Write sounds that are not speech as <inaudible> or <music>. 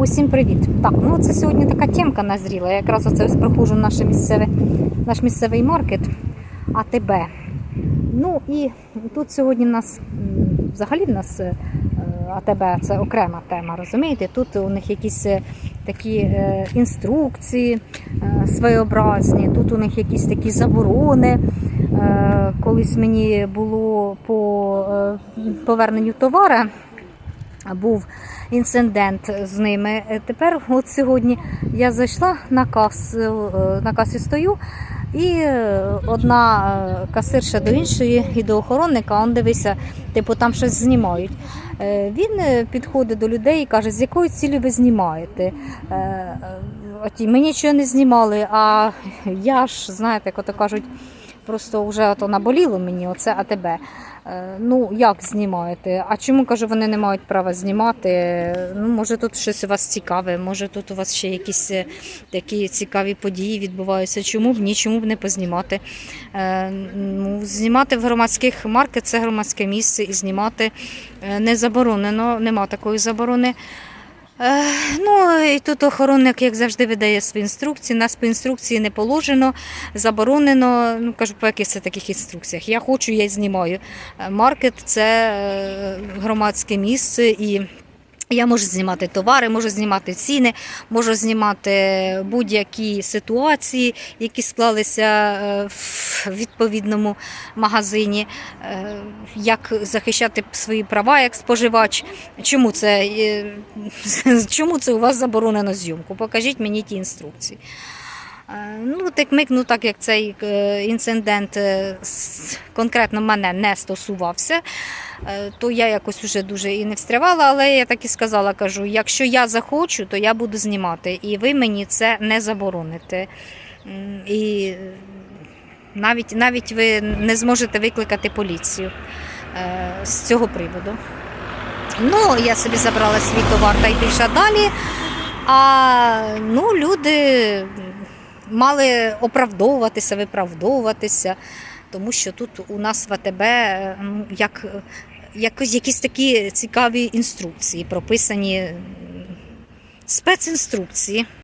Усім привіт! Так, ну це сьогодні така темка назріла. Я якраз оце ось наше місцеве, наш місцевий маркет АТБ. Ну і тут сьогодні в нас взагалі в нас е, АТБ це окрема тема, розумієте? Тут у них якісь е, такі е, інструкції своєобразні, тут у них якісь такі заборони. Колись мені було по поверненню товара був інцидент з ними. Е, Тепер, от сьогодні, я зайшла на касу, е, на касі стою, і е, одна касирша до іншої і до охоронника, он дивися, типу там щось знімають. Він підходить до людей і каже, з якою цілі ви знімаєте. Е, ми нічого не знімали, а я ж, знаєте, як ото кажуть, просто вже ото наболіло мені, оце АТБ. Е, Ну, як знімаєте? А чому кажу, вони не мають права знімати? Ну, може, тут щось у вас цікаве, може тут у вас ще якісь е, такі цікаві події відбуваються. Чому б ні, чому б не познімати? Е, Ну, знімати в громадських маркет це громадське місце, і знімати не заборонено, нема такої заборони. Ну тут охоронник, як завжди, видає свої інструкції. Нас по інструкції не положено, заборонено. Ну кажу, по якихось це таких інструкціях. Я хочу, я знімаю. Е, Маркет це е, громадське місце і. Я можу знімати товари, можу знімати ціни, можу знімати будь-які ситуації, які склалися е, в відповідному магазині, Е, як захищати свої права як споживач. Чому це, е, <laughs> чому це у вас заборонено зйомку? Покажіть мені ті інструкції. Е, Ну, так микну, так як цей е, інцидент е, конкретно мене не стосувався, то я якось вже дуже і не встрявала, але я так і сказала, кажу, якщо я захочу, то я буду знімати, і ви мені це не забороните. І навіть, навіть ви не зможете викликати поліцію з цього приводу. Ну, я собі забрала свій товар та й пішла далі. А ну, люди мали оправдовуватися, виправдовуватися, тому що тут у нас в АТБ ну, як, якісь такі цікаві інструкції, прописані спецінструкції.